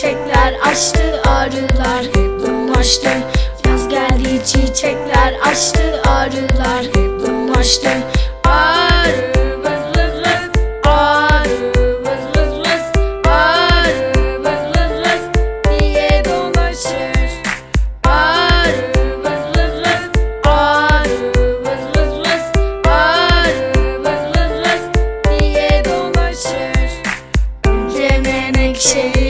çiçekler açtı arılar hep dolaştı Yaz geldi çiçekler açtı arılar hep dolaştı Arı vız vız. Vız Arı vız vız. Vız Arı vız vız. Vız diye dolaşır Arı vız vız. Vız Arı vız vız. Vız Arı vız vız. Vız diye dolaşır Önce menekşeyi